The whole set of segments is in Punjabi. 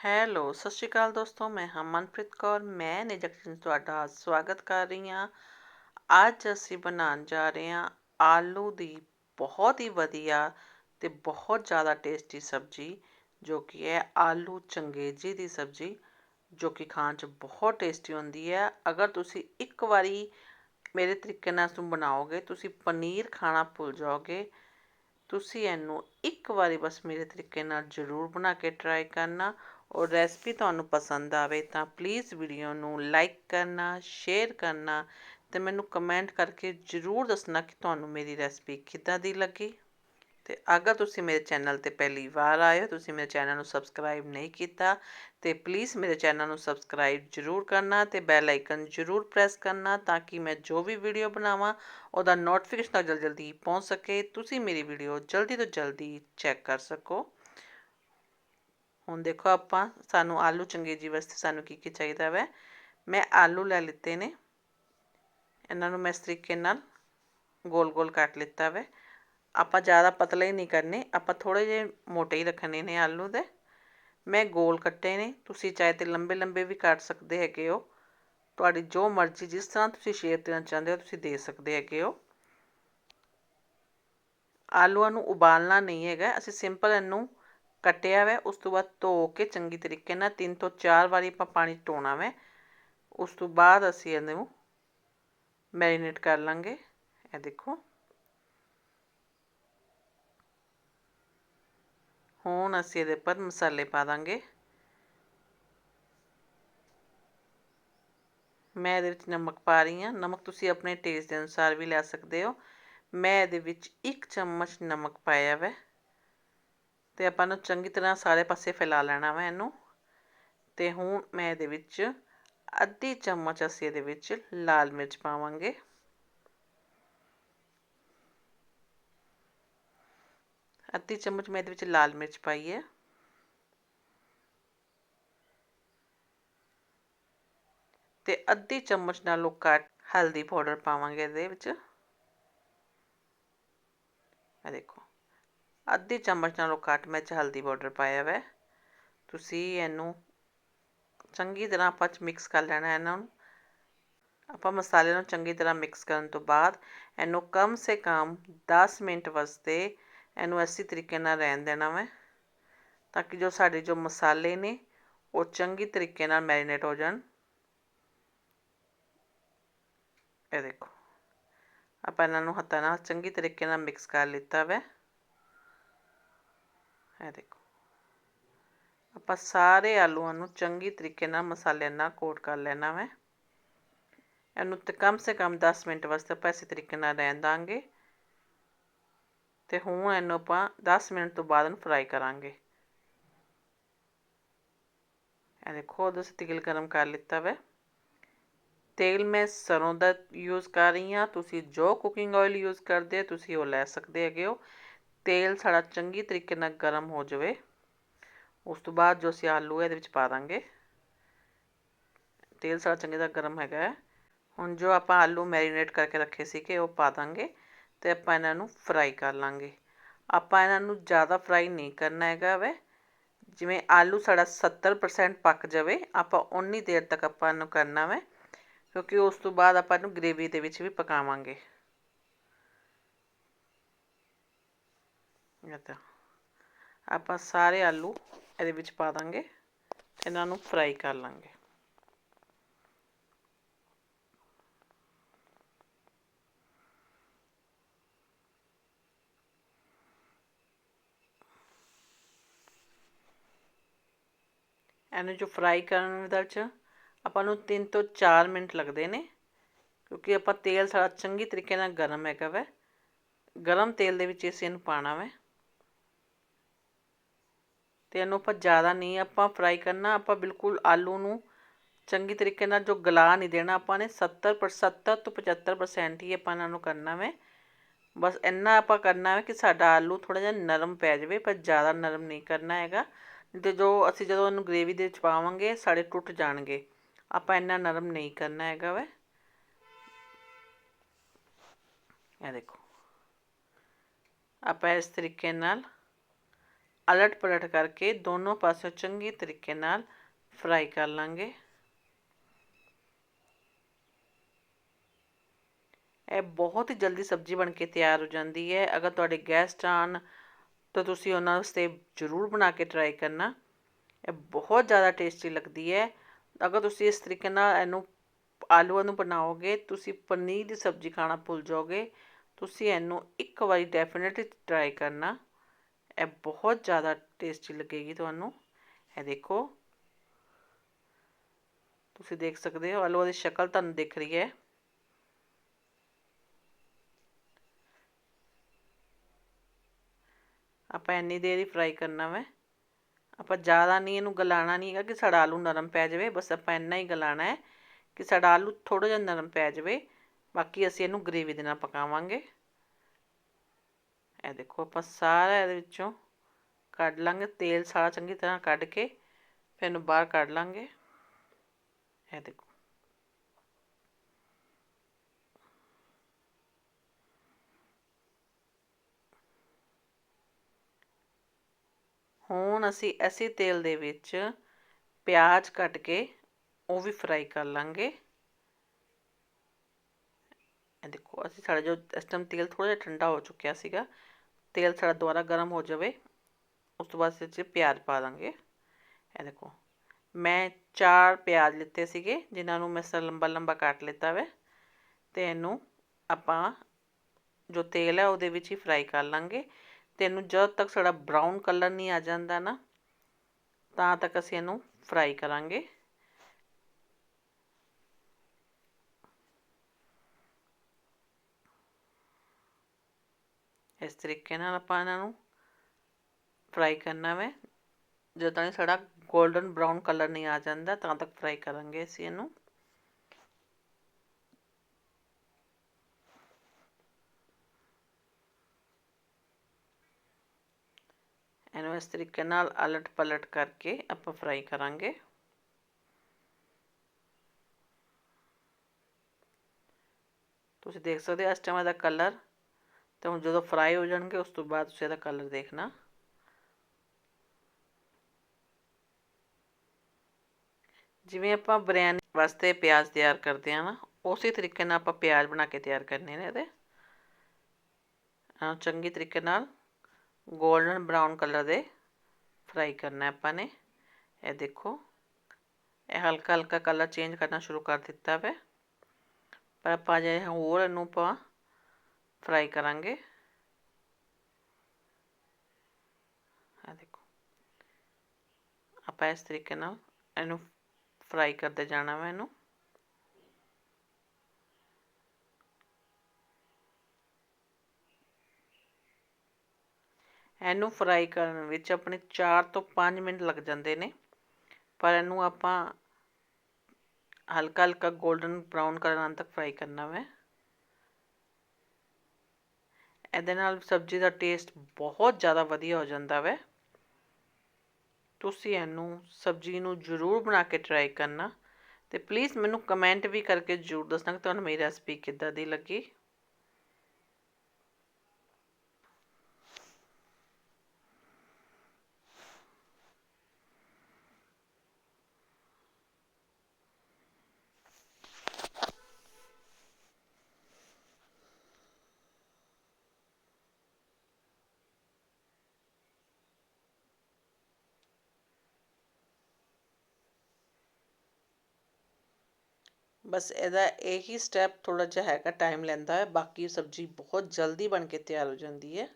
ਹੈਲੋ, ਸਤਿ ਸ਼੍ਰੀ ਅਕਾਲ ਦੋਸਤੋ, ਮੈਂ ਹਾਂ ਮਨਪ੍ਰੀਤ ਕੌਰ, ਮੈਂ ਨਿਜਕਸ਼ਨ ਤੁਹਾਡਾ ਸਵਾਗਤ ਕਰ ਰਹੀ ਹਾਂ। ਅੱਜ ਅਸੀਂ ਬਣਾਉਣ ਜਾ ਰਹੇ ਹਾਂ ਆਲੂ ਦੀ ਬਹੁਤ ਹੀ ਵਧੀਆ ਤੇ ਬਹੁਤ ਜ਼ਿਆਦਾ ਟੇਸਟੀ ਸਬਜ਼ੀ, ਜੋ ਕਿ ਹੈ ਆਲੂ ਚੰਗੇਜੀ ਦੀ ਸਬਜ਼ੀ, ਜੋ ਕਿ ਖਾਣ 'ਚ ਬਹੁਤ ਟੇਸਟੀ ਹੁੰਦੀ ਹੈ। ਅਗਰ ਤੁਸੀਂ ਇੱਕ ਵਾਰੀ ਮੇਰੇ ਤਰੀਕੇ ਨਾਲ ਇਸਨੂੰ ਬਣਾਓਗੇ, ਤੁਸੀਂ ਪਨੀਰ ਖਾਣਾ ਭੁੱਲ ਜਾਓਗੇ, ਤੁਸੀਂ ਇਹਨੂੰ ਇੱਕ ਵਾਰੀ ਬਸ ਮੇਰੇ ਤਰੀਕੇ ਨਾਲ ਜ਼ਰੂਰ ਬਣਾ ਕੇ ਟਰਾਈ ਕਰਨਾ। ਔਰ ਰੈਸਪੀ ਤੁਹਾਨੂੰ ਪਸੰਦ ਆਵੇ ਤਾਂ ਪਲੀਜ਼ ਵੀਡੀਓ ਨੂੰ ਲਾਈਕ ਕਰਨਾ ਸ਼ੇਅਰ ਕਰਨਾ ਤੇ ਮੈਨੂੰ ਕਮੈਂਟ ਕਰਕੇ ਜ਼ਰੂਰ ਦੱਸਣਾ ਕਿ ਤੁਹਾਨੂੰ ਮੇਰੀ ਰੈਸਪੀ ਕਿੱਦਾਂ ਦੀ ਲੱਗੀ। ਤੇ ਅਗਰ ਤੁਸੀਂ ਮੇਰੇ ਚੈਨਲ ਤੇ ਪਹਿਲੀ ਵਾਰ ਆਏ ਹੋ, ਤੁਸੀਂ ਮੇਰੇ ਚੈਨਲ ਨੂੰ ਸਬਸਕ੍ਰਾਈਬ ਨਹੀਂ ਕੀਤਾ, ਤੇ ਪਲੀਜ਼ ਮੇਰੇ ਚੈਨਲ ਨੂੰ ਸਬਸਕ੍ਰਾਈਬ ਜ਼ਰੂਰ ਕਰਨਾ ਤੇ ਬੈਲ ਆਈਕਨ ਜ਼ਰੂਰ ਪ੍ਰੈਸ ਕਰਨਾ ਤਾਂ ਕਿ ਮੈਂ ਜੋ ਵੀ ਵੀਡੀਓ ਬਣਾਵਾਂ, ਉਹਦਾ ਨੋਟੀਫਿਕੇਸ਼ਨ ਜਲਦੀ ਜਲਦੀ ਪਹੁੰਚ ਸਕੇ। ਤੁਸੀਂ ਮੇਰੀ ਵੀਡੀਓ ਜਲਦੀ ਤੋਂ ਜਲਦੀ ਚੈੱਕ ਕਰ ਸਕੋ। ਹੁਣ ਦੇਖੋ ਆਪਾਂ ਸਾਨੂੰ ਆਲੂ ਚੰਗੇਜੀ ਵਾਸਤੇ ਸਾਨੂੰ ਕੀ ਕੀ ਚਾਹੀਦਾ ਵੈ? ਮੈਂ ਆਲੂ ਲੈ ਲਿੱਤੇ ਨੇ। ਇਹਨਾਂ ਨੂੰ ਮੈਂ ਇਸ ਤਰੀਕੇ ਨਾਲ ਗੋਲ ਗੋਲ ਕੱਟ ਲਿੱਤਾ ਵੈ। ਆਪਾਂ ਜ਼ਿਆਦਾ ਪਤਲੇ ਨਹੀਂ ਕਰਨੇ। ਆਪਾਂ ਥੋੜੇ ਜਿਹੇ ਮੋਟੇ ਹੀ ਰੱਖਣੇ ਨੇ ਆਲੂ ਦੇ। ਮੈਂ ਗੋਲ ਕੱਟੇ ਨੇ। ਤੁਸੀਂ ਚਾਹੇ ਤੇ ਲੰਬੇ ਲੰਬੇ ਵੀ ਕੱਟ ਸਕਦੇ ਹੈਗੇ ਹੋ। ਤੁਹਾਡੀ ਜੋ ਮਰਜ਼ੀ, ਜਿਸ ਤਰ੍ਹਾਂ ਤੁਸੀਂ ਸ਼ੇਪ ਦੇਣਾ ਚਾਹੁੰਦੇ ਹੋ, ਤੁਸੀਂ ਦੇ ਸਕਦੇ ਹੈਗੇ ਹੋ। ਆਲੂਆਂ ਨੂੰ ਉਬਾਲਣਾ ਨਹੀਂ ਹੈਗਾ। ਅਸੀਂ ਸਿੰਪਲ ਇਹਨੂੰ ਕੱਟਿਆ ਵੈ, ਉਸ ਤੋਂ ਬਾਅਦ ਧੋ ਕੇ ਚੰਗੀ ਤਰੀਕੇ ਨਾਲ ਤਿੰਨ ਤੋਂ ਚਾਰ ਵਾਰੀ ਆਪਾਂ ਪਾਣੀ ਧੋਣਾ ਵੈ। ਉਸ ਤੋਂ ਬਾਅਦ ਅਸੀਂ ਇਹਨੂੰ ਮੈਰੀਨੇਟ ਕਰ ਲਾਂਗੇ। ਇਹ ਦੇਖੋ। ਹੁਣ ਅਸੀਂ ਇਹਦੇ ਪਰ ਮਸਾਲੇ ਪਾ ਦਾਂਗੇ। ਮੈਂ ਇਹਦੇ ਵਿੱਚ ਨਮਕ ਪਾ ਰਹੀ ਹਾਂ। ਨਮਕ ਤੁਸੀਂ ਆਪਣੇ ਟੇਸਟ ਦੇ ਅਨੁਸਾਰ ਵੀ ਲੈ ਸਕਦੇ ਹੋ। ਮੈਂ ਇਹਦੇ ਵਿੱਚ ਇੱਕ ਚਮਚ ਨਮਕ ਪਾਇਆ ਵੈ। ਤੇ ਆਪਾਂ ਨੂੰ ਚੰਗੀ ਤਰ੍ਹਾਂ ਸਾਰੇ ਪਾਸੇ ਫੈਲਾ ਲੈਣਾ ਵਾ ਇਹਨੂੰ। ਤੇ ਹੁਣ ਮੈਂ ਇਹਦੇ ਵਿੱਚ ਅੱਧੀ ਚਮਚ ਅਸੀਂ ਇਹਦੇ ਵਿੱਚ ਲਾਲ ਮਿਰਚ ਪਾਵਾਂਗੇ। ਅੱਧੀ ਚਮਚ ਮੈਂ ਇਹਦੇ ਵਿੱਚ ਲਾਲ ਮਿਰਚ ਪਾਈ ਹੈ। ਤੇ ਅੱਧੀ ਚਮਚ ਨਾਲੋਂ ਘੱਟ ਹਲਦੀ ਪਾਊਡਰ ਪਾਵਾਂਗੇ ਇਹਦੇ ਵਿੱਚ। ਇਹ ਦੇਖੋ। ਅੱਧੀ ਚਮਚ ਨਾਲੋਂ ਘੱਟ ਮੈਂ ਚ ਹਲਦੀ ਪਾਊਡਰ ਪਾਇਆ ਵੈ। ਤੁਸੀਂ ਇਹਨੂੰ ਚੰਗੀ ਤਰ੍ਹਾਂ ਆਪਾਂ ਚ ਮਿਕਸ ਕਰ ਲੈਣਾ ਇਹਨਾਂ ਨੂੰ। ਆਪਾਂ ਮਸਾਲੇ ਨੂੰ ਚੰਗੀ ਤਰ੍ਹਾਂ ਮਿਕਸ ਕਰਨ ਤੋਂ ਬਾਅਦ ਇਹਨੂੰ ਕਮ ਸੇ ਕਮ 10 ਮਿੰਟ ਵਾਸਤੇ ਇਹਨੂੰ ਐਸੀ ਤਰੀਕੇ ਨਾਲ ਰਹਿਣ ਦੇਣਾ ਵੈ, ਤਾਂ ਕਿ ਜੋ ਸਾਡੇ ਜੋ ਮਸਾਲੇ ਨੇ ਉਹ ਚੰਗੀ ਤਰੀਕੇ ਨਾਲ ਮੈਰੀਨੇਟ ਹੋ ਜਾਣ। ਇਹ ਦੇਖੋ, ਆਪਾਂ ਇਹਨਾਂ ਨੂੰ ਹੱਥਾਂ ਨਾਲ ਚੰਗੀ ਤਰੀਕੇ ਨਾਲ ਮਿਕਸ ਕਰ ਲਿੱਤਾ ਵੈ। ਇਹ ਦੇਖੋ। ਆਪਾਂ ਸਾਰੇ ਆਲੂਆਂ ਨੂੰ ਚੰਗੀ ਤਰੀਕੇ ਨਾਲ ਮਸਾਲਿਆਂ ਨਾਲ ਕੋਟ ਕਰ ਲੈਣਾ ਵੈ। ਇਹਨੂੰ ਤੇ ਕਮ ਸੇ ਕਮ 10 ਮਿੰਟ ਵਾਸਤੇ ਆਪਾਂ ਇਸੇ ਤਰੀਕੇ ਨਾਲ ਰਹਿਣ ਦਾਂਗੇ। ਤੇ ਹੁਣ ਇਹਨੂੰ ਆਪਾਂ 10 ਮਿੰਟ ਤੋਂ ਬਾਅਦ ਫਰਾਈ ਕਰਾਂਗੇ। ਇਹ ਦੇਖੋ, ਉਹਦੇ ਤੇਲ ਗਰਮ ਕਰ ਲਿੱਤਾ ਵੈ। ਤੇਲ ਮੈਂ ਸਰੋਂ ਦਾ ਯੂਜ਼ ਕਰ ਰਹੀ ਹਾਂ। ਤੁਸੀਂ ਜੋ ਕੁਕਿੰਗ ਆਇਲ ਯੂਜ਼ ਕਰਦੇ ਤੁਸੀਂ ਉਹ ਲੈ ਸਕਦੇ ਹੈਗੇ ਹੋ। ਤੇਲ ਸਾਡਾ ਚੰਗੀ ਤਰੀਕੇ ਨਾਲ ਗਰਮ ਹੋ ਜਾਵੇ। ਉਸ ਤੋਂ ਬਾਅਦ ਜੋ ਅਸੀਂ ਆਲੂ ਹੈ ਇਹਦੇ ਵਿੱਚ ਪਾ ਦਾਂਗੇ। ਤੇਲ ਸਾਡਾ ਚੰਗੀ ਤਰ੍ਹਾਂ ਗਰਮ ਹੈਗਾ ਹੈ। ਹੁਣ ਜੋ ਆਪਾਂ ਆਲੂ ਮੈਰੀਨੇਟ ਕਰਕੇ ਰੱਖੇ ਸੀਗੇ, ਉਹ ਪਾ ਦਾਂਗੇ ਤੇ ਆਪਾਂ ਇਹਨਾਂ ਨੂੰ ਫਰਾਈ ਕਰ ਲਾਂਗੇ। ਆਪਾਂ ਇਹਨਾਂ ਨੂੰ ਜ਼ਿਆਦਾ ਫਰਾਈ ਨਹੀਂ ਕਰਨਾ ਹੈਗਾ ਵੇ। ਜਿਵੇਂ ਆਲੂ ਸਾਡਾ 70% ਪੱਕ ਜਾਵੇ, ਆਪਾਂ ਉਨੀ ਦੇਰ ਤੱਕ ਆਪਾਂ ਇਹਨੂੰ ਕਰਨਾ ਵੇ। ਕਿਉਂਕਿ ਉਸ ਤੋਂ ਬਾਅਦ ਆਪਾਂ ਇਹਨੂੰ ਗ੍ਰੇਵੀ ਦੇ ਵਿੱਚ ਵੀ ਪਕਾਵਾਂਗੇ। ਤਾਂ ਆਪਾਂ ਸਾਰੇ ਆਲੂ ਇਹਦੇ ਵਿੱਚ ਪਾ ਦਾਂਗੇ, ਇਹਨਾਂ ਨੂੰ ਫਰਾਈ ਕਰ ਲਾਂਗੇ। ਇਹਨੂੰ ਜੋ ਫਰਾਈ ਕਰਨ ਦੇ ਵਿੱਚ ਆਪਾਂ ਨੂੰ 3 ਤੋਂ 4 ਮਿੰਟ ਲੱਗਦੇ ਨੇ, ਕਿਉਂਕਿ ਆਪਾਂ ਤੇਲ ਸਾਰਾ ਚੰਗੀ ਤਰੀਕੇ ਨਾਲ ਗਰਮ ਹੈਗਾ ਵੈ। ਗਰਮ ਤੇਲ ਦੇ ਵਿੱਚ ਅਸੀਂ ਇਹਨੂੰ ਪਾਣਾ ਵੈ। ਅਤੇ ਇਹਨੂੰ ਆਪਾਂ ਜ਼ਿਆਦਾ ਨਹੀਂ ਆਪਾਂ ਫਰਾਈ ਕਰਨਾ, ਆਪਾਂ ਬਿਲਕੁਲ ਆਲੂ ਨੂੰ ਚੰਗੀ ਤਰੀਕੇ ਨਾਲ ਜੋ ਗਲਾ ਨਹੀਂ ਦੇਣਾ, ਆਪਾਂ ਨੇ 70 70 ਤੋਂ 75% ਹੀ ਆਪਾਂ ਇਹਨਾਂ ਨੂੰ ਕਰਨਾ ਵੈ। ਬਸ ਇੰਨਾ ਆਪਾਂ ਕਰਨਾ ਹੈ ਕਿ ਸਾਡਾ ਆਲੂ ਥੋੜਾ ਜਿਹਾ ਨਰਮ ਪੈ ਜਾਵੇ, ਪਰ ਜ਼ਿਆਦਾ ਨਰਮ ਨਹੀਂ ਕਰਨਾ ਹੈਗਾ। ਤੇ ਜੋ ਅਸੀਂ ਜਦੋਂ ਇਹਨੂੰ ਗ੍ਰੇਵੀ ਦੇ ਵਿੱਚ ਪਾਵਾਂਗੇ, ਸਾਡੇ ਟੁੱਟ ਜਾਣਗੇ। ਆਪਾਂ ਇੰਨਾ ਨਰਮ ਨਹੀਂ ਕਰਨਾ ਹੈਗਾ ਵੈ। ਇਹ ਦੇਖੋ। ਆਪਾਂ ਇਸ ਤਰੀਕੇ ਨਾਲ ਅਲਟ ਪਲਟ ਕਰਕੇ ਦੋਨੋਂ ਪਾਸੇ ਚੰਗੀ ਤਰੀਕੇ ਨਾਲ ਫਰਾਈ ਕਰ ਲਾਂਗੇ। ਇਹ ਬਹੁਤ ਹੀ ਜਲਦੀ ਸਬਜ਼ੀ ਬਣ ਕੇ ਤਿਆਰ ਹੋ ਜਾਂਦੀ ਹੈ। ਅਗਰ ਤੁਹਾਡੇ ਗੈਸਟ ਆਣ ਤਾਂ ਤੁਸੀਂ ਉਹਨਾਂ ਵਾਸਤੇ ਜ਼ਰੂਰ ਬਣਾ ਕੇ ਟਰਾਈ ਕਰਨਾ। ਇਹ ਬਹੁਤ ਜ਼ਿਆਦਾ ਟੇਸਟੀ ਲੱਗਦੀ ਹੈ। ਅਗਰ ਤੁਸੀਂ ਇਸ ਤਰੀਕੇ ਨਾਲ ਇਹਨੂੰ, ਆਲੂਆਂ ਨੂੰ ਬਣਾਓਗੇ, ਤੁਸੀਂ ਪਨੀਰ ਦੀ ਸਬਜ਼ੀ ਖਾਣਾ ਭੁੱਲ ਜਾਓਗੇ, ਤੁਸੀਂ ਇਹਨੂੰ ਇੱਕ ਵਾਰੀ ਡੈਫੀਨਿਟਲੀ ਟਰਾਈ ਕਰਨਾ। ਇਹ ਬਹੁਤ ਜ਼ਿਆਦਾ ਟੇਸਟੀ ਲੱਗੇਗੀ ਤੁਹਾਨੂੰ। ਇਹ ਦੇਖੋ। ਤੁਸੀਂ ਦੇਖ ਸਕਦੇ ਹੋ, ਆਲੂ ਦੀ ਸ਼ਕਲ ਤੁਹਾਨੂੰ ਦਿਖ ਰਹੀ ਹੈ। ਆਪਾਂ ਇੰਨੀ ਦੇਰ ਹੀ ਫਰਾਈ ਕਰਨਾ ਵਾ। ਆਪਾਂ ਜ਼ਿਆਦਾ ਨਹੀਂ ਇਹਨੂੰ ਗਲਾਣਾ ਨਹੀਂ ਹੈਗਾ ਕਿ ਸਾਡਾ ਆਲੂ ਨਰਮ ਪੈ ਜਾਵੇ, ਬਸ ਆਪਾਂ ਇੰਨਾ ਹੀ ਗਲਾਣਾ ਹੈ ਕਿ ਸਾਡਾ ਆਲੂ ਥੋੜਾ ਜਿਹਾ ਨਰਮ ਪੈ ਜਾਵੇ। ਬਾਕੀ ਅਸੀਂ ਇਹਨੂੰ ਗ੍ਰੇਵੀ ਦੇ ਨਾਲ ਪਕਾਵਾਂਗੇ। ਇਹ ਦੇਖੋ ਆਪਾਂ ਸਾਰਾ ਇਹਦੇ ਵਿੱਚੋਂ ਕੱਢ ਲਾਂਗੇ, ਤੇਲ ਸਾਰਾ ਚੰਗੀ ਤਰ੍ਹਾਂ ਕੱਢ ਕੇ ਫਿਰ ਇਹਨੂੰ ਬਾਹਰ ਕੱਢ ਲਾਂਗੇ। ਇਹ ਦੇਖੋ। ਹੁਣ ਅਸੀਂ ਐਸੀ ਤੇਲ ਦੇ ਵਿੱਚ ਪਿਆਜ਼ ਕੱਟ ਕੇ ਉਹ ਵੀ ਫਰਾਈ ਕਰ ਲਾਂਗੇ। ਇਹ ਦੇਖੋ, ਅਸੀਂ ਸਾਡਾ ਜੋ ਇਸ ਟਾਈਮ ਤੇਲ ਥੋੜਾ ਜਿਹਾ ਠੰਡਾ ਹੋ ਚੁੱਕਿਆ ਸੀਗਾ ਤੇਲ ਸਾਡਾ ਦੁਬਾਰਾ ਗਰਮ ਹੋ ਜਾਵੇ, ਉਸ ਤੋਂ ਬਾਅਦ ਇਸ ਪਿਆਜ਼ ਪਾ ਦਾਂਗੇ। ਇਹ ਦੇਖੋ, ਮੈਂ ਚਾਰ ਪਿਆਜ਼ ਲਿੱਤੇ ਸੀਗੇ, ਜਿਨ੍ਹਾਂ ਨੂੰ ਮੈਂ ਸਰ ਲੰਬਾ ਲੰਬਾ ਕੱਟ ਲਿੱਤਾ ਵੇ, ਤੇ ਇਹਨੂੰ ਆਪਾਂ ਜੋ ਤੇਲ ਹੈ ਉਹਦੇ ਵਿੱਚ ਹੀ ਫਰਾਈ ਕਰ ਲਾਂਗੇ। ਤੇ ਇਹਨੂੰ ਜਦ ਤੱਕ ਸਾਡਾ ਬਰਾਊਨ ਕਲਰ ਨਹੀਂ ਆ ਜਾਂਦਾ ਨਾ, ਤਾਂ ਤੱਕ ਅਸੀਂ ਇਹਨੂੰ ਫਰਾਈ ਕਰਾਂਗੇ। ਇਸ ਤਰੀਕੇ ਨਾਲ ਆਪਾਂ ਇਹਨਾਂ ਨੂੰ ਫਰਾਈ ਕਰਨਾ ਵੇ। ਜਦੋਂ ਤੱਕ ਸਾਡਾ 골ਡਨ ਬਰਾਊਨ ਕਲਰ ਨਹੀਂ ਆ ਜਾਂਦਾ, ਤਾਂ ਤੱਕ ਫਰਾਈ ਕਰਾਂਗੇ ਅਸੀਂ ਇਹਨੂੰ। ਇਹਨੂੰ ਇਸ ਤਰੀਕੇ ਨਾਲ ਅਲਟ ਪਲਟ ਕਰਕੇ ਆਪਾਂ ਫਰਾਈ ਕਰਾਂਗੇ। ਤੁਸੀਂ ਦੇਖ ਸਕਦੇ ਹੋ ਇਸ ਟਾਈਮ ਦਾ ਕਲਰ ਤੇ ਹੁਣ ਜਦੋਂ ਫਰਾਈ ਹੋ ਜਾਣਗੇ, ਉਸ ਤੋਂ ਬਾਅਦ ਤੁਸੀਂ ਇਹਦਾ ਕਲਰ ਦੇਖਣਾ। ਜਿਵੇਂ ਆਪਾਂ ਬਿਰਿਆਨੀ ਵਾਸਤੇ ਪਿਆਜ਼ ਤਿਆਰ ਕਰਦੇ ਆ ਨਾ, ਉਸੇ ਤਰੀਕੇ ਨਾਲ ਆਪਾਂ ਪਿਆਜ਼ ਬਣਾ ਕੇ ਤਿਆਰ ਕਰਨੇ ਨੇ ਇਹਦੇ। ਚੰਗੀ ਤਰੀਕੇ ਨਾਲ 골ਡਨ ਬਰਾਊਨ ਕਲਰ ਦੇ ਫਰਾਈ ਕਰਨਾ ਆਪਾਂ ਨੇ। ਇਹ ਦੇਖੋ, ਇਹ ਹਲਕਾ ਹਲਕਾ ਕਲਰ ਚੇਂਜ ਕਰਨਾ ਸ਼ੁਰੂ ਕਰ ਦਿੱਤਾ ਵੇ। ਪਰ ਆਪਾਂ ਜੇ ਹੋਰ ਇਹਨੂੰ ਪਾ ਫਰਾਈ ਕਰਾਂਗੇ। ਆ ਦੇਖੋ। ਆਪਾਂ ਇਸ ਤਰੀਕੇ ਨਾਲ ਇਹਨੂੰ ਫਰਾਈ ਕਰਦੇ ਜਾਣਾ ਵਾ ਇਹਨੂੰ। ਇਹਨੂੰ ਫਰਾਈ ਕਰਨ ਵਿੱਚ ਆਪਣੇ 4 ਤੋਂ 5 ਮਿੰਟ ਲੱਗ ਜਾਂਦੇ ਨੇ। ਪਰ ਇਹਨੂੰ ਆਪਾਂ ਹਲਕਾ ਹਲਕਾ 골ਡਨ ਬ੍ਰਾਊਨ ਕਰਨ ਤੱਕ ਫਰਾਈ ਕਰਨਾ ਹੈ ਇਹਦੇ ਨਾਲ ਸਬਜ਼ੀ ਦਾ ਟੇਸਟ ਬਹੁਤ ਜ਼ਿਆਦਾ ਵਧੀਆ ਹੋ ਜਾਂਦਾ ਵੈ। ਤੁਸੀਂ ਇਹਨੂੰ ਸਬਜ਼ੀ ਨੂੰ ਜ਼ਰੂਰ ਬਣਾ ਕੇ ਟਰਾਈ ਕਰਨਾ। ਤੇ ਪਲੀਜ਼ ਮੈਨੂੰ ਕਮੈਂਟ ਵੀ ਕਰਕੇ ਜ਼ਰੂਰ ਦੱਸਣਾ ਕਿ ਤੁਹਾਨੂੰ ਮੇਰੀ ਰੈਸਪੀ ਕਿੱਦਾਂ ਦੀ ਲੱਗੀ। ਬਸ ਇਹਦਾ ਇਹੀ ਸਟੈਪ ਥੋੜ੍ਹਾ ਜਿਹਾ ਹੈਗਾ ਟਾਈਮ ਲੈਂਦਾ ਹੈ, ਬਾਕੀ ਸਬਜ਼ੀ ਬਹੁਤ ਜਲਦੀ ਬਣ ਕੇ ਤਿਆਰ ਹੋ ਜਾਂਦੀ ਹੈ।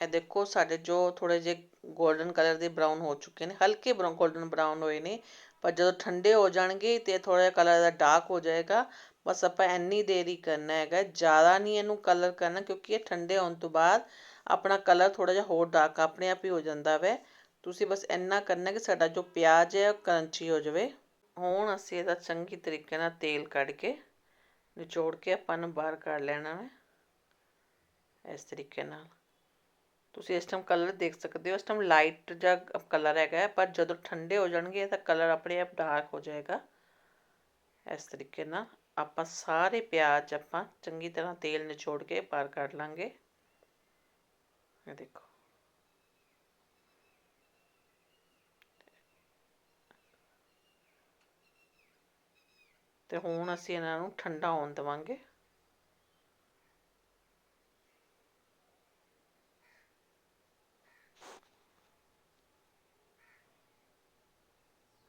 ਇਹ ਦੇਖੋ ਸਾਡੇ ਜੋ ਥੋੜ੍ਹੇ ਜਿਹੇ 골ਡਨ ਕਲਰ ਦੇ ਬਰਾਊਨ ਹੋ ਚੁੱਕੇ ਨੇ, ਹਲਕੇ ਬਰਾਊਨ 골ਡਨ ਬਰਾਊਨ ਹੋਏ ਨੇ, ਪਰ ਜਦੋਂ ਠੰਡੇ ਹੋ ਜਾਣਗੇ ਤੇ ਥੋੜਾ ਜਿਹਾ ਕਲਰ ਦਾ ਡਾਰਕ ਹੋ ਜਾਏਗਾ, ਬਸ ਆਪਾਂ ਇੰਨੀ ਦੇਰ ਹੀ ਕਰਨਾ ਹੈਗਾ, ਜ਼ਿਆਦਾ ਨਹੀਂ ਇਹਨੂੰ ਕਲਰ ਕਰਨਾ, ਕਿਉਂਕਿ ਇਹ ਠੰਡੇ ਹੋਣ ਤੋਂ ਬਾਅਦ ਆਪਣਾ ਕਲਰ ਥੋੜਾ ਜਿਹਾ ਹੋਰ ਡਾਰਕ ਆਪਣੇ ਆਪ ਹੀ ਹੋ ਜਾਂਦਾ ਵੈ। ਤੁਸੀਂ ਬਸ ਇੰਨਾ ਕਰਨਾ ਕਿ ਸਾਡਾ ਜੋ ਪਿਆਜ਼ ਹੈ ਉਹ ਕਰੰਚੀ ਹੋ ਜਾਵੇ। ਹੁਣ ਅਸੀਂ ਇਹਦਾ ਚੰਗੀ ਤਰੀਕੇ ਨਾਲ ਤੇਲ ਕੱਢ ਕੇ, ਨਿਚੋੜ ਕੇ ਆਪਾਂ ਨੂੰ ਬਾਹਰ ਕੱਢ ਲੈਣਾ ਹੈ ਇਸ ਤਰੀਕੇ ਨਾਲ। ਤੁਸੀਂ ਇਸ ਟਾਈਮ ਕਲਰ ਦੇਖ ਸਕਦੇ ਹੋ, ਇਸ ਟਾਈਮ ਲਾਈਟ ਜਿਹਾ ਕਲਰ ਹੈਗਾ, ਪਰ ਜਦੋਂ ਠੰਡੇ ਹੋ ਜਾਣਗੇ ਤਾਂ ਕਲਰ ਆਪਣੇ ਆਪ ਡਾਰਕ ਹੋ ਜਾਏਗਾ। ਇਸ ਤਰੀਕੇ ਨਾਲ ਆਪਾਂ ਸਾਰੇ ਪਿਆਜ਼ ਆਪਾਂ ਚੰਗੀ ਤਰ੍ਹਾਂ ਤੇਲ ਨਿਚੋੜ ਕੇ ਬਾਹਰ ਕੱਢ ਲਾਂਗੇ। ਇਹ ਦੇਖੋ। ਤੇ ਹੁਣ ਅਸੀਂ ਇਹਨਾਂ ਨੂੰ ਠੰਡਾ ਹੋਣ ਦੇਵਾਂਗੇ।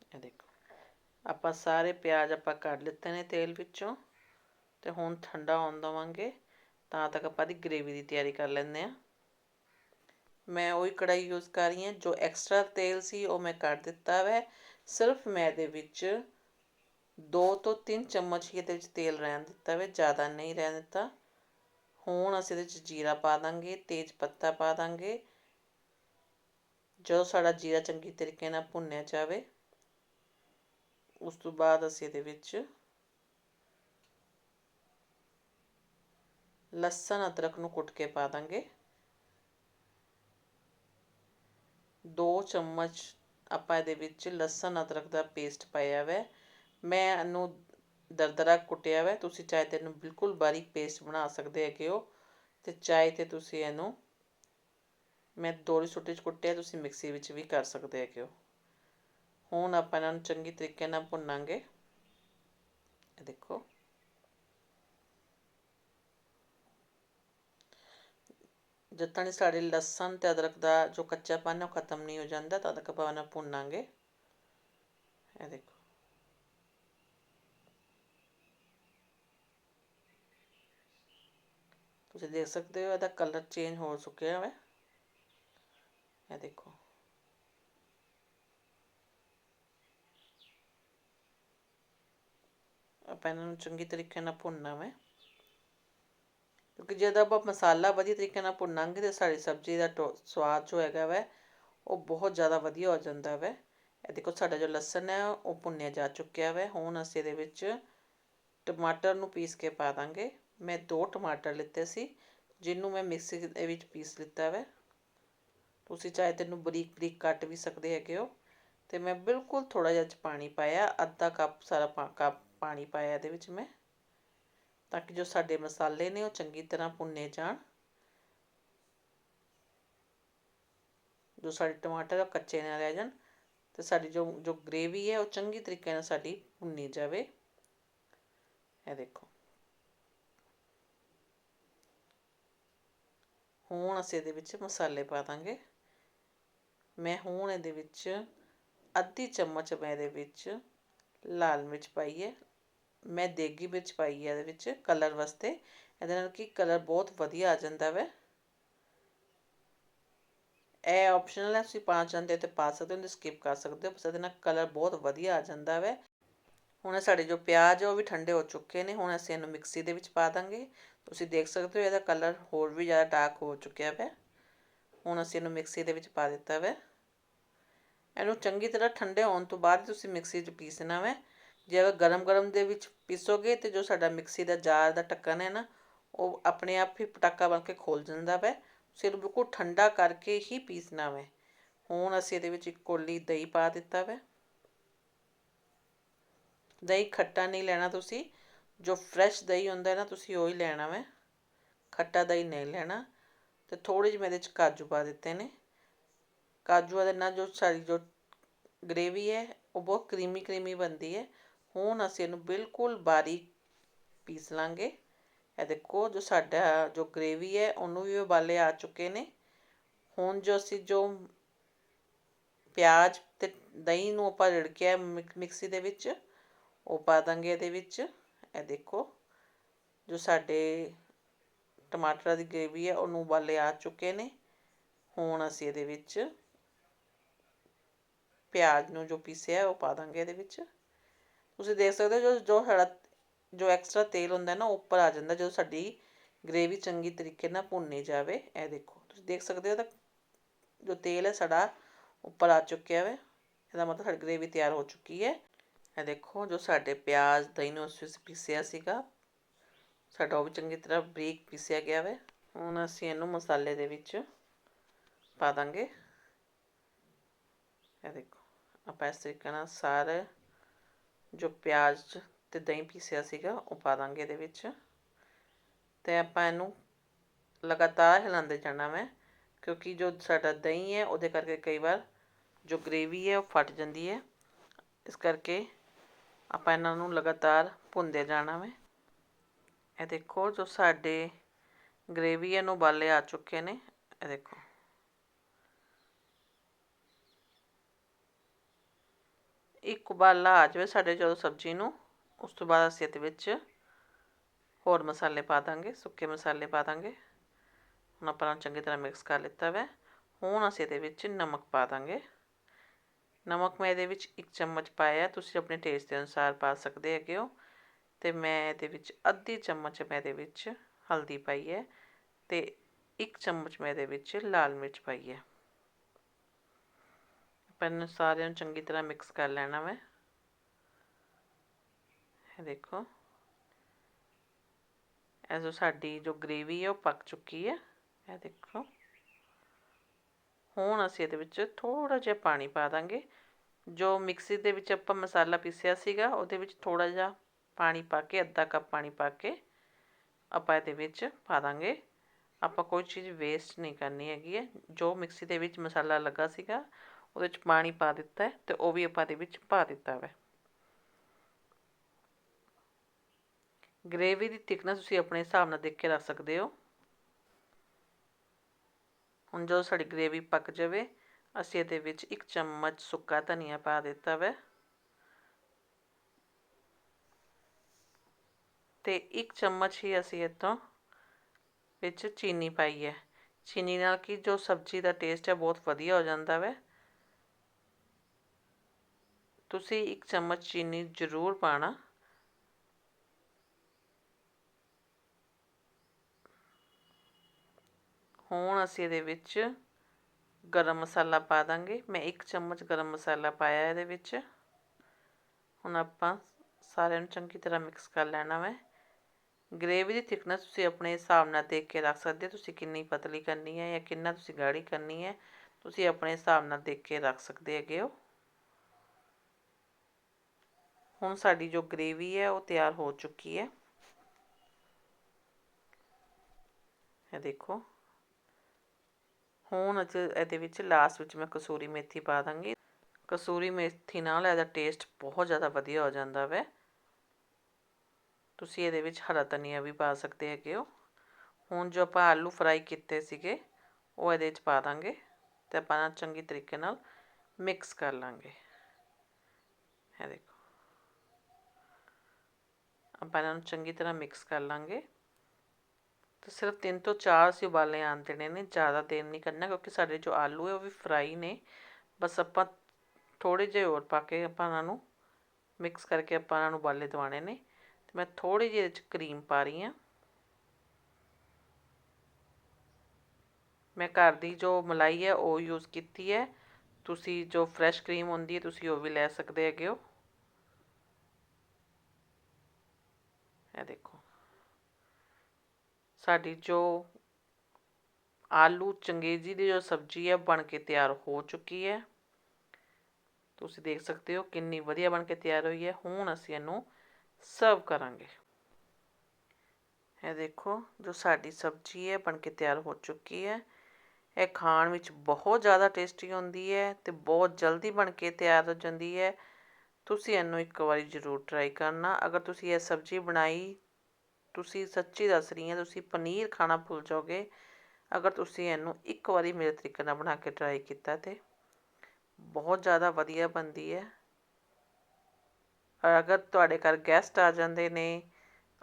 ਇਹ ਦੇਖੋ, ਆਪਾਂ ਸਾਰੇ ਪਿਆਜ਼ ਆਪਾਂ ਕੱਢ ਲਿੱਤੇ ਨੇ ਤੇਲ ਵਿੱਚੋਂ ਤੇ ਹੁਣ ਠੰਡਾ ਹੋਣ ਦਵਾਂਗੇ। ਤਾਂ ਤੱਕ ਆਪਾਂ ਦੀ ਗ੍ਰੇਵੀ ਦੀ ਤਿਆਰੀ ਕਰ ਲੈਂਦੇ ਆ ਮੈਂ ਉਹੀ ਕੜਾਈ ਯੂਜ਼ ਕਰ ਰਹੀ ਹਾਂ, ਜੋ ਐਕਸਟਰਾ ਤੇਲ ਸੀ ਉਹ ਮੈਂ ਕੱਢ ਦਿੱਤਾ ਵੈ। ਸਿਰਫ ਮੈਂ ਇਹਦੇ ਵਿੱਚ ਦੋ ਤੋਂ ਤਿੰਨ ਚਮਚ ਹੀ ਇਹਦੇ ਵਿੱਚ ਤੇਲ ਰਹਿਣ ਦਿੱਤਾ ਵੇ, ਜ਼ਿਆਦਾ ਨਹੀਂ ਰਹਿਣ ਦਿੱਤਾ। ਹੁਣ ਅਸੀਂ ਇਹਦੇ ਵਿੱਚ ਜੀਰਾ ਪਾ ਦਾਂਗੇ, ਤੇਜ ਪੱਤਾ ਪਾ ਦਾਂਗੇ। ਜਦੋਂ ਸਾਡਾ ਜੀਰਾ ਚੰਗੀ ਤਰੀਕੇ ਨਾਲ ਭੁੰਨਿਆ ਜਾਵੇ, ਉਸ ਤੋਂ ਬਾਅਦ ਅਸੀਂ ਇਹਦੇ ਵਿੱਚ ਲਸਣ, ਅਦਰਕ ਨੂੰ ਕੁੱਟ ਕੇ ਪਾ ਦਾਂਗੇ। 2 ਚਮਚ ਆਪਾਂ ਇਹਦੇ ਵਿੱਚ ਲਸਣ, ਅਦਰਕ ਦਾ ਪੇਸਟ ਪਾਇਆ ਹੋਇਆ ਮੈਂ ਇਹਨੂੰ ਦਰਦਰਾ ਕੁੱਟਿਆ ਹੋਇਆ ਤੁਸੀਂ ਚਾਹੇ ਤੇ ਇਹਨੂੰ ਬਿਲਕੁਲ ਬਾਰੀਕ ਪੇਸਟ ਬਣਾ ਸਕਦੇ ਹੈਗੇ ਹੋ ਤੇ ਚਾਹੇ ਤੇ ਤੁਸੀਂ ਇਹਨੂੰ ਮੈਂ ਦੋੜੀ ਸੁੱਟੀ ਚ ਕੁੱਟਿਆ, ਤੁਸੀਂ ਮਿਕਸੀ ਵਿੱਚ ਵੀ ਕਰ ਸਕਦੇ ਹੈਗੇ ਹੋ। ਹੁਣ ਆਪਾਂ ਇਹਨਾਂ ਨੂੰ ਚੰਗੀ ਤਰੀਕੇ ਨਾਲ ਭੁੰਨਾਂਗੇ। ਇਹ ਦੇਖੋ। ਜਦ ਤੱਕ ਸਾਡੇ ਲਸਣ ਤੇ ਅਦਰਕ ਦਾ ਜੋ ਕੱਚਾਪਨ ਉਹ ਖਤਮ ਨਹੀਂ ਹੋ ਜਾਂਦਾ, ਤਦ ਤੱਕ ਆਪਾਂ ਇਹਨਾਂ ਭੁੰਨਾਂਗੇ। ਇਹ ਦੇਖੋ। ਤੁਸੀਂ ਦੇਖ ਸਕਦੇ ਹੋ, ਇਹਦਾ ਕਲਰ ਚੇਂਜ ਹੋ ਚੁੱਕਿਆ ਹੈ ਇਹ ਦੇਖੋ। ਆਪਾਂ ਇਹਨਾਂ ਨੂੰ ਚੰਗੀ ਤਰੀਕੇ ਨਾਲ ਭੁੰਨਣਾ ਹੈ ਕਿਉਂਕਿ ਜਦੋਂ ਆਪਾਂ ਮਸਾਲਾ ਵਧੀਆ ਤਰੀਕੇ ਨਾਲ ਭੁੰਨਾਂਗੇ ਤੇ ਸਾਡੀ ਸਬਜ਼ੀ ਦਾ ਸਵਾਦ ਜੋ ਹੈਗਾ ਵੈ, ਉਹ ਬਹੁਤ ਜ਼ਿਆਦਾ ਵਧੀਆ ਹੋ ਜਾਂਦਾ ਵੈ। ਇਹ ਦੇਖੋ, ਸਾਡਾ ਜੋ ਲਸਣ ਹੈ, ਉਹ ਭੁੰਨਿਆ ਜਾ ਚੁੱਕਿਆ ਵੈ। ਹੁਣ ਅਸੀਂ ਇਹਦੇ ਵਿੱਚ ਟਮਾਟਰ ਨੂੰ ਪੀਸ ਕੇ ਪਾ ਦਾਂਗੇ। ਮੈਂ ਦੋ ਟਮਾਟਰ ਲਿੱਤੇ ਸੀ, ਜਿਹਨੂੰ ਮੈਂ ਮਿਕਸੀ ਦੇ ਵਿੱਚ ਪੀਸ ਲਿੱਤਾ ਵੈ। ਤੁਸੀਂ ਚਾਹੇ ਤੈਨੂੰ ਬਰੀਕ ਬਰੀਕ ਕੱਟ ਵੀ ਸਕਦੇ ਹੈਗੇ ਹੋ। ਤੇ ਮੈਂ ਬਿਲਕੁਲ ਥੋੜਾ ਜਿਹਾ ਚ ਪਾਣੀ ਪਾਇਆ, ਅੱਧਾ ਕੱਪ ਸਾਰਾ ਕੱਪ ਪਾਣੀ ਪਾਇਆ ਇਹਦੇ ਵਿੱਚ ਮੈਂ, ਤਾਂ ਕਿ ਜੋ ਸਾਡੇ ਮਸਾਲੇ ਨੇ ਉਹ ਚੰਗੀ ਤਰ੍ਹਾਂ ਭੁੰਨੇ ਜਾਣ। ਜੋ ਸਾਡੇ ਟਮਾਟਰ ਉਹ ਕੱਚੇ ਨਾ ਰਹਿ ਜਾਣ, ਤੇ ਸਾਡੀ ਜੋ ਜੋ ਗ੍ਰੇਵੀ ਹੈ ਉਹ ਚੰਗੀ ਤਰੀਕੇ ਨਾਲ ਸਾਡੀ ਭੁੰਨੀ ਜਾਵੇ। ਇਹ ਦੇਖੋ। ਹੁਣ ਅਸੀਂ ਇਹਦੇ ਵਿੱਚ ਮਸਾਲੇ ਪਾ ਦਾਂਗੇ। ਮੈਂ ਹੁਣ ਇਹਦੇ ਵਿੱਚ ਅੱਧੀ ਚਮਚ ਮੈਂ ਇਹਦੇ ਵਿੱਚ ਲਾਲ ਮਿਰਚ ਪਾਈ ਹੈ। ਮੈਂ ਦੇਗੀ ਮਿਰਚ ਪਾਈ ਹੈ ਇਹਦੇ ਵਿੱਚ ਕਲਰ ਵਾਸਤੇ। ਇਹਦੇ ਨਾਲ ਕੀ ਕਲਰ ਬਹੁਤ ਵਧੀਆ ਆ ਜਾਂਦਾ ਵੈ। ਇਹ ਆਪਸ਼ਨਲ ਹੈ, ਤੁਸੀਂ ਪਾ ਚਾਹੁੰਦੇ ਤੇ ਪਾ ਸਕਦੇ ਹੋ ਸਕਿਪ ਕਰ ਸਕਦੇ ਹੋ, ਬਸ ਇਹਦੇ ਨਾਲ ਕਲਰ ਬਹੁਤ ਵਧੀਆ ਆ ਜਾਂਦਾ ਵੈ। ਹੁਣ ਸਾਡੇ ਜੋ ਪਿਆਜ਼ ਉਹ ਵੀ ਠੰਡੇ ਹੋ ਚੁੱਕੇ ਨੇ। ਹੁਣ ਅਸੀਂ ਇਹਨੂੰ ਮਿਕਸੀ ਦੇ ਵਿੱਚ ਪਾ ਦਾਂਗੇ। ਤੁਸੀਂ ਦੇਖ ਸਕਦੇ ਹੋ ਇਹਦਾ ਕਲਰ ਹੋਰ ਵੀ ਜ਼ਿਆਦਾ ਡਾਰਕ ਹੋ ਚੁੱਕਿਆ ਵੈ। ਹੁਣ ਅਸੀਂ ਇਹਨੂੰ ਮਿਕਸੀ ਦੇ ਵਿੱਚ ਪਾ ਦਿੱਤਾ ਵੈ। ਇਹਨੂੰ ਚੰਗੀ ਤਰ੍ਹਾਂ ਠੰਡੇ ਹੋਣ ਤੋਂ ਬਾਅਦ ਤੁਸੀਂ ਮਿਕਸੀ 'ਚ ਪੀਸਣਾ ਵੈ। ਜੇ ਅਗਰ ਗਰਮ ਗਰਮ ਦੇ ਵਿੱਚ ਪੀਸੋਗੇ ਤੇ ਜੋ ਸਾਡਾ ਮਿਕਸੀ ਦਾ ਜਾਰ ਦਾ ਢੱਕਣ ਹੈ ਨਾ, ਉਹ ਆਪਣੇ ਆਪ ਹੀ ਪਟਾਕਾ ਬਣ ਕੇ ਖੋਲ ਜਾਂਦਾ ਵੈ। ਸਿਰ ਬਿਲਕੁਲ ਠੰਡਾ ਕਰਕੇ ਹੀ ਪੀਸਣਾ ਵੈ। ਹੁਣ ਅਸੀਂ ਇਹਦੇ ਵਿੱਚ ਇੱਕ ਕੋਲੀ ਦਹੀਂ ਪਾ ਦਿੱਤਾ ਵੈ। ਦਹੀਂ ਖੱਟਾ ਨਹੀਂ ਲੈਣਾ ਤੁਸੀਂ। ਜੋ ਫਰੈਸ਼ ਦਹੀਂ ਹੁੰਦਾ ਨਾ, ਤੁਸੀਂ ਉਹ ਹੀ ਲੈਣਾ ਵੈ। ਖੱਟਾ ਦਹੀਂ ਨਹੀਂ ਲੈਣਾ। ਅਤੇ ਥੋੜ੍ਹੇ ਜਿਹੇ ਮੈਂ ਇਹਦੇ 'ਚ ਕਾਜੂ ਪਾ ਦਿੱਤੇ ਨੇ। ਕਾਜੂਆਂ ਦੇ ਨਾਲ ਜੋ ਸਾਡੀ ਜੋ ਗ੍ਰੇਵੀ ਹੈ, ਉਹ ਬਹੁਤ ਕਰੀਮੀ ਕਰੀਮੀ ਬਣਦੀ ਹੈ। ਹੁਣ ਅਸੀਂ ਇਹਨੂੰ ਬਿਲਕੁਲ ਬਾਰੀਕ ਪੀਸ ਲਾਂਗੇ। ਇਹ ਦੇਖੋ ਜੋ ਸਾਡਾ ਜੋ ਗ੍ਰੇਵੀ ਹੈ, ਉਹਨੂੰ ਵੀ ਉਬਾਲੇ ਆ ਚੁੱਕੇ ਨੇ। ਹੁਣ ਜੋ ਅਸੀਂ ਜੋ ਪਿਆਜ਼ ਤੇ ਦਹੀਂ ਨੂੰ ਆਪਾਂ ਰਿੜਕਿਆ ਮਿਕਸੀ ਦੇ ਵਿੱਚ, ਉਹ ਪਾ ਦਾਂਗੇ ਇਹਦੇ ਵਿੱਚ। ਇਹ ਦੇਖੋ, ਜੋ ਸਾਡੇ ਟਮਾਟਰਾਂ ਦੀ ਗ੍ਰੇਵੀ ਹੈ ਉਹਨੂੰ ਉਬਾਲੇ ਆ ਚੁੱਕੇ ਨੇ। ਹੁਣ ਅਸੀਂ ਇਹਦੇ ਵਿੱਚ ਪਿਆਜ਼ ਨੂੰ ਜੋ ਪੀਸਿਆ, ਉਹ ਪਾ ਦਾਂਗੇ ਇਹਦੇ ਵਿੱਚ। ਤੁਸੀਂ ਦੇਖ ਸਕਦੇ ਹੋ, ਜੋ ਜੋ ਸਾਡਾ ਜੋ ਐਕਸਟਰਾ ਤੇਲ ਹੁੰਦਾ ਨਾ ਉੱਪਰ ਆ ਜਾਂਦਾ, ਜਦੋਂ ਸਾਡੀ ਗ੍ਰੇਵੀ ਚੰਗੀ ਤਰੀਕੇ ਨਾਲ ਭੁੰਨੀ ਜਾਵੇ। ਇਹ ਦੇਖੋ, ਤੁਸੀਂ ਦੇਖ ਸਕਦੇ ਹੋ ਤਾਂ ਜੋ ਤੇਲ ਹੈ, ਸਾਡਾ ਉੱਪਰ ਆ ਚੁੱਕਿਆ ਹੈ ਇਹਦਾ ਮਤਲਬ ਸਾਡੀ ਗ੍ਰੇਵੀ ਤਿਆਰ ਹੋ ਚੁੱਕੀ ਹੈ। ਇਹ ਦੇਖੋ, ਜੋ ਸਾਡੇ ਪਿਆਜ਼, ਦਹੀਂ ਨੂੰ ਉਸ ਵਿੱਚ ਪੀਸਿਆ ਸੀਗਾ। ਸਾਡਾ ਉਹ ਵੀ ਚੰਗੀ ਤਰ੍ਹਾਂ ਬਰੀਕ ਪੀਸਿਆ ਗਿਆ ਹੈ ਹੁਣ ਅਸੀਂ ਇਹਨੂੰ ਮਸਾਲੇ ਦੇ ਵਿੱਚ ਪਾ ਦਾਂਗੇ। ਇਹ ਦੇਖੋ, ਆਪਾਂ ਇਸ ਤਰੀਕੇ ਨਾਲ ਸਾਰੇ ਜੋ ਪਿਆਜ਼ ਤੇ ਦਹੀਂ ਪੀਸਿਆ ਸੀਗਾ, ਉਹ ਪਾ ਦਾਂਗੇ ਇਹਦੇ ਵਿੱਚ। ਤੇ ਆਪਾਂ ਇਹਨੂੰ ਲਗਾਤਾਰ ਹਿਲਾਉਂਦੇ ਜਾਣਾ ਮੈਂ ਕਿਉਂਕਿ ਜੋ ਸਾਡਾ ਦਹੀਂ ਹੈ, ਉਹਦੇ ਕਰਕੇ ਕਈ ਵਾਰ ਜੋ ਗ੍ਰੇਵੀ ਹੈ, ਉਹ ਫਟ ਜਾਂਦੀ ਹੈ। ਇਸ ਕਰਕੇ ਆਪਾਂ ਇਹਨਾਂ ਨੂੰ ਲਗਾਤਾਰ ਭੁੰਦੇ ਜਾਣਾ ਵੇ। ਇਹ ਦੇਖੋ, ਜੋ ਸਾਡੇ ਗ੍ਰੇਵੀ ਇਹਨੂੰ ਉਬਾਲੇ ਆ ਚੁੱਕੇ ਨੇ। ਇਹ ਦੇਖੋ। ਇੱਕ ਉਬਾਲਾ ਆ ਜਾਵੇ ਸਾਡੇ ਜਦੋਂ ਸਬਜ਼ੀ ਨੂੰ, ਉਸ ਤੋਂ ਬਾਅਦ ਅਸੀਂ ਇਹਦੇ ਵਿੱਚ ਹੋਰ ਮਸਾਲੇ ਪਾ ਦਾਂਗੇ, ਸੁੱਕੇ ਮਸਾਲੇ ਪਾ ਦਾਂਗੇ। ਹੁਣ ਆਪਾਂ ਨੂੰ ਚੰਗੀ ਤਰ੍ਹਾਂ ਮਿਕਸ ਕਰ ਲਿੱਤਾ ਵੈ। ਹੁਣ ਅਸੀਂ ਇਹਦੇ ਵਿੱਚ ਨਮਕ ਪਾ ਦਾਂਗੇ। ਨਮਕ ਮੈਂ ਇਹਦੇ ਵਿੱਚ ਇੱਕ ਚਮਚ ਪਾਇਆ। ਤੁਸੀਂ ਆਪਣੇ ਟੇਸਟ ਦੇ ਅਨੁਸਾਰ ਪਾ ਸਕਦੇ ਹੈਗੇ ਹੋ। ਤੇ ਮੈਂ ਇਹਦੇ ਵਿੱਚ ਅੱਧੀ ਚਮਚ ਮੈਂ ਇਹਦੇ ਵਿੱਚ ਹਲਦੀ ਪਾਈ ਹੈ ਤੇ ਇੱਕ ਚਮਚ ਮੈਂ ਇਹਦੇ ਵਿੱਚ ਲਾਲ ਮਿਰਚ ਪਾਈ ਹੈ। ਆਪਾਂ ਸਾਰਿਆਂ ਨੂੰ ਚੰਗੀ ਤਰ੍ਹਾਂ ਮਿਕਸ ਕਰ ਲੈਣਾ ਵੈ। ਇਹ ਦੇਖੋ। ਇਹ ਜੋ ਸਾਡੀ ਜੋ ਗ੍ਰੇਵੀ ਹੈ ਉਹ ਪੱਕ ਚੁੱਕੀ ਹੈ। ਇਹ ਦੇਖੋ। ਹੁਣ ਅਸੀਂ ਇਹਦੇ ਵਿੱਚ ਥੋੜ੍ਹਾ ਜਿਹਾ ਪਾਣੀ ਪਾ ਦਾਂਗੇ। ਜੋ ਮਿਕਸੀ ਦੇ ਵਿੱਚ ਆਪਾਂ ਮਸਾਲਾ ਪੀਸਿਆ ਸੀਗਾ, ਉਹਦੇ ਵਿੱਚ ਥੋੜ੍ਹਾ ਜਿਹਾ ਪਾਣੀ ਪਾ ਕੇ, ਅੱਧਾ ਕੱਪ ਪਾਣੀ ਪਾ ਕੇ ਆਪਾਂ ਇਹਦੇ ਵਿੱਚ ਪਾ ਦਾਂਗੇ। ਆਪਾਂ ਕੋਈ ਚੀਜ਼ ਵੇਸਟ ਨਹੀਂ ਕਰਨੀ ਹੈਗੀ ਹੈ। ਜੋ ਮਿਕਸੀ ਦੇ ਵਿੱਚ ਮਸਾਲਾ ਲੱਗਾ ਸੀਗਾ, ਉਹਦੇ ਵਿੱਚ ਪਾਣੀ ਪਾ ਦਿੱਤਾ ਤੇ ਉਹ ਵੀ ਆਪਾਂ ਦੇ ਵਿੱਚ ਪਾ ਦਿੱਤਾ ਵੈ। ਗ੍ਰੇਵੀ ਦੀ ਥਿਕਨੈਸ ਤੁਸੀਂ ਆਪਣੇ ਹਿਸਾਬ ਨਾਲ ਦੇਖ ਕੇ ਰੱਖ ਸਕਦੇ ਹੋ। ਹੁਣ ਜਦੋਂ ਸਾਡੀ ਗ੍ਰੇਵੀ ਪੱਕ ਜਾਵੇ, ਅਸੀਂ ਇਹਦੇ ਵਿੱਚ ਇੱਕ ਚਮਚ ਸੁੱਕਾ ਧਨੀਆ ਪਾ ਦਿੱਤਾ ਵੈ। ਤੇ ਇੱਕ ਚਮਚ ਹੀ ਅਸੀਂ ਇਤੋਂ ਵਿੱਚ ਚੀਨੀ ਪਾਈ ਹੈ। ਚੀਨੀ ਨਾਲ ਕਿ ਜੋ ਸਬਜ਼ੀ ਦਾ ਟੇਸਟ ਹੈ, ਬਹੁਤ ਵਧੀਆ ਹੋ ਜਾਂਦਾ ਵੈ। ਤੁਸੀਂ ਇੱਕ ਚਮਚ ਚੀਨੀ ਜ਼ਰੂਰ ਪਾਣਾ ਹੁਣ ਅਸੀਂ ਇਹਦੇ ਵਿੱਚ ਗਰਮ ਮਸਾਲਾ ਪਾ ਦਾਂਗੇ। ਮੈਂ ਇੱਕ ਚਮਚ ਗਰਮ ਮਸਾਲਾ ਪਾਇਆ ਇਹਦੇ ਵਿੱਚ। ਹੁਣ ਆਪਾਂ ਸਾਰਿਆਂ ਨੂੰ ਚੰਗੀ ਤਰ੍ਹਾਂ ਮਿਕਸ ਕਰ ਲੈਣਾ ਹੈ ਗ੍ਰੇਵੀ ਦੀ ਥਿਕਨੈਸ ਤੁਸੀਂ ਆਪਣੇ ਹਿਸਾਬ ਨਾਲ ਦੇਖ ਕੇ ਰੱਖ ਸਕਦੇ ਹੋ। ਤੁਸੀਂ ਕਿੰਨੀ ਪਤਲੀ ਕਰਨੀ ਹੈ ਜਾਂ ਕਿੰਨਾ ਤੁਸੀਂ ਗਾੜੀ ਕਰਨੀ ਹੈ, ਤੁਸੀਂ ਆਪਣੇ ਹਿਸਾਬ ਨਾਲ ਦੇਖ ਕੇ ਰੱਖ ਸਕਦੇ ਹੈਗੇ ਹੋ। ਹੁਣ ਸਾਡੀ ਜੋ ਗ੍ਰੇਵੀ ਹੈ, ਉਹ ਤਿਆਰ ਹੋ ਚੁੱਕੀ ਹੈ। ਇਹ ਦੇਖੋ। ਹੁਣ ਅੱਜ ਇਹਦੇ ਵਿੱਚ ਲਾਸਟ ਵਿੱਚ ਮੈਂ ਕਸੂਰੀ ਮੇਥੀ ਪਾ ਦਾਂਗੀ। ਕਸੂਰੀ ਮੇਥੀ ਨਾਲ ਇਹਦਾ ਟੇਸਟ ਬਹੁਤ ਜ਼ਿਆਦਾ ਵਧੀਆ ਹੋ ਜਾਂਦਾ ਵੈ। ਤੁਸੀਂ ਇਹਦੇ ਵਿੱਚ ਹਰਾ ਧਨੀਆ ਵੀ ਪਾ ਸਕਦੇ ਹੈਗੇ ਹੋ। ਹੁਣ ਜੋ ਆਪਾਂ ਆਲੂ ਫਰਾਈ ਕੀਤੇ ਸੀਗੇ, ਉਹ ਇਹਦੇ ਵਿੱਚ ਪਾ ਦਾਂਗੇ ਤੇ ਆਪਾਂ ਚੰਗੀ ਤਰੀਕੇ ਨਾਲ ਮਿਕਸ ਕਰ ਲਾਂਗੇ। ਇਹ ਦੇਖੋ। ਆਪਾਂ ਇਹਨਾਂ ਨੂੰ ਚੰਗੀ ਤਰ੍ਹਾਂ ਮਿਕਸ ਕਰ ਲਾਂਗੇ। ਤੇ ਸਿਰਫ ਤਿੰਨ ਤੋਂ ਚਾਰ ਅਸੀਂ ਉਬਾਲੇ ਆਣ ਦੇਣੇ ਨੇ, ਜ਼ਿਆਦਾ ਦੇਰ ਨਹੀਂ ਕਰਨਾ, ਕਿਉਂਕਿ ਸਾਡੇ ਜੋ ਆਲੂ ਹੈ ਉਹ ਵੀ ਫਰਾਈ ਨੇ। ਬਸ ਆਪਾਂ ਥੋੜੇ ਜਿਹੇ ਹੋਰ ਪਾ ਕੇ ਆਪਾਂ ਇਹਨਾਂ ਨੂੰ ਮਿਕਸ ਕਰਕੇ ਆਪਾਂ ਇਹਨਾਂ ਨੂੰ ਉਬਾਲੇ ਦਵਾਣੇ ਨੇ। ਤੇ ਮੈਂ ਥੋੜੀ ਜਿਹੀ ਵਿੱਚ ਕਰੀਮ ਪਾ ਰਹੀ ਹਾਂ। ਮੈਂ ਘਰ ਦੀ ਜੋ ਮਲਾਈ ਹੈ ਉਹ ਯੂਜ਼ ਕੀਤੀ ਹੈ। ਤੁਸੀਂ ਜੋ ਫਰੈਸ਼ ਕਰੀਮ ਹੁੰਦੀ ਹੈ, ਤੁਸੀਂ ਉਹ ਵੀ ਲੈ ਸਕਦੇ ਹੈਗੇ ਹੋ। ਇਹ ਦੇਖੋ। ਸਾਡੀ ਜੋ ਆਲੂ ਚੰਗੇਜੀ ਦੀ ਜੋ ਸਬਜ਼ੀ ਹੈ, ਬਣ ਕੇ ਤਿਆਰ ਹੋ ਚੁੱਕੀ ਹੈ। ਤੁਸੀਂ ਦੇਖ ਸਕਦੇ ਹੋ ਕਿੰਨੀ ਵਧੀਆ ਬਣ ਕੇ ਤਿਆਰ ਹੋਈ ਹੈ। ਹੁਣ ਅਸੀਂ ਇਹਨੂੰ ਸਰਵ ਕਰਾਂਗੇ। ਇਹ ਦੇਖੋ, ਜੋ ਸਾਡੀ ਸਬਜ਼ੀ ਹੈ, ਬਣ ਕੇ ਤਿਆਰ ਹੋ ਚੁੱਕੀ ਹੈ। ਇਹ ਖਾਣ ਵਿੱਚ ਬਹੁਤ ਜ਼ਿਆਦਾ ਟੇਸਟੀ ਹੁੰਦੀ ਹੈ ਤੇ ਬਹੁਤ ਜਲਦੀ ਬਣ ਕੇ ਤਿਆਰ ਹੋ ਜਾਂਦੀ ਹੈ। ਤੁਸੀਂ ਇਹਨੂੰ ਇੱਕ ਵਾਰੀ ਜ਼ਰੂਰ ਟਰਾਈ ਕਰਨਾ। ਅਗਰ ਤੁਸੀਂ ਇਹ ਸਬਜ਼ੀ ਬਣਾਈ ਤੁਸੀਂ ਸੱਚੀ ਦੱਸ ਰਹੀ ਹਾਂ, ਤੁਸੀਂ ਪਨੀਰ ਖਾਣਾ ਭੁੱਲ ਜਾਓਗੇ। ਅਗਰ ਤੁਸੀਂ ਇਹਨੂੰ ਇੱਕ ਵਾਰੀ ਮੇਰੇ ਤਰੀਕੇ ਨਾਲ ਬਣਾ ਕੇ ਟਰਾਈ ਕੀਤਾ ਤਾਂ ਬਹੁਤ ਜ਼ਿਆਦਾ ਵਧੀਆ ਬਣਦੀ ਹੈ। ਅਗਰ ਤੁਹਾਡੇ ਘਰ ਗੈਸਟ ਆ ਜਾਂਦੇ ਨੇ,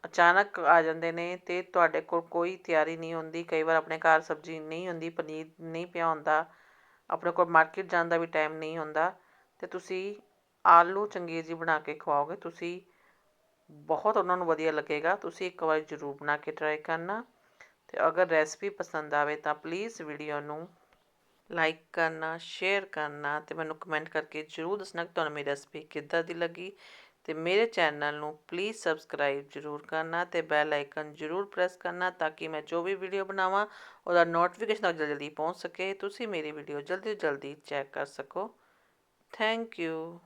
ਅਚਾਨਕ ਆ ਜਾਂਦੇ ਨੇ ਤੇ ਤੁਹਾਡੇ ਕੋਲ ਕੋਈ ਤਿਆਰੀ ਨਹੀਂ ਹੁੰਦੀ, ਕਈ ਵਾਰ ਆਪਣੇ ਘਰ ਸਬਜ਼ੀ ਨਹੀਂ ਹੁੰਦੀ, ਪਨੀਰ ਨਹੀਂ ਪਿਆ ਹੁੰਦਾ, ਆਪਣੇ ਕੋਲ ਮਾਰਕੀਟ ਜਾਣ ਦਾ ਵੀ ਟਾਈਮ ਨਹੀਂ ਹੁੰਦਾ, ਤੇ ਤੁਸੀਂ ਆਲੂ ਚੰਗੇਜ਼ੀ ਬਣਾ ਕੇ ਖਵਾਓਗੇ, ਤੁਸੀਂ ਬਹੁਤ ਉਹਨਾਂ ਨੂੰ ਵਧੀਆ ਲੱਗੇਗਾ। ਤੁਸੀਂ ਇੱਕ ਵਾਰ ਜ਼ਰੂਰ ਬਣਾ ਕੇ ਟਰਾਈ ਕਰਨਾ। ਅਤੇ ਅਗਰ ਰੈਸਪੀ ਪਸੰਦ ਆਵੇ ਤਾਂ ਪਲੀਜ਼ ਵੀਡੀਓ ਨੂੰ ਲਾਈਕ ਕਰਨਾ ਸ਼ੇਅਰ ਕਰਨਾ ਅਤੇ ਮੈਨੂੰ ਕਮੈਂਟ ਕਰਕੇ ਜ਼ਰੂਰ ਦੱਸਣਾ ਕਿ ਤੁਹਾਨੂੰ ਮੇਰੀ ਰੈਸਪੀ ਕਿੱਦਾਂ ਦੀ ਲੱਗੀ। ਅਤੇ ਮੇਰੇ ਚੈਨਲ ਨੂੰ ਪਲੀਜ਼ ਸਬਸਕ੍ਰਾਈਬ ਜ਼ਰੂਰ ਕਰਨਾ ਅਤੇ ਬੈਲ ਆਈਕਨ ਜ਼ਰੂਰ ਪ੍ਰੈਸ ਕਰਨਾ ਤਾਂ ਕਿ ਮੈਂ ਜੋ ਵੀ ਵੀਡੀਓ ਬਣਾਵਾਂ, ਉਹਦਾ ਨੋਟੀਫਿਕੇਸ਼ਨ ਜਲਦੀ ਜਲਦੀ ਪਹੁੰਚ ਸਕੇ। ਤੁਸੀਂ ਮੇਰੀ ਵੀਡੀਓ ਜਲਦੀ ਤੋਂ ਜਲਦੀ ਚੈੱਕ ਕਰ ਸਕੋ। Thank you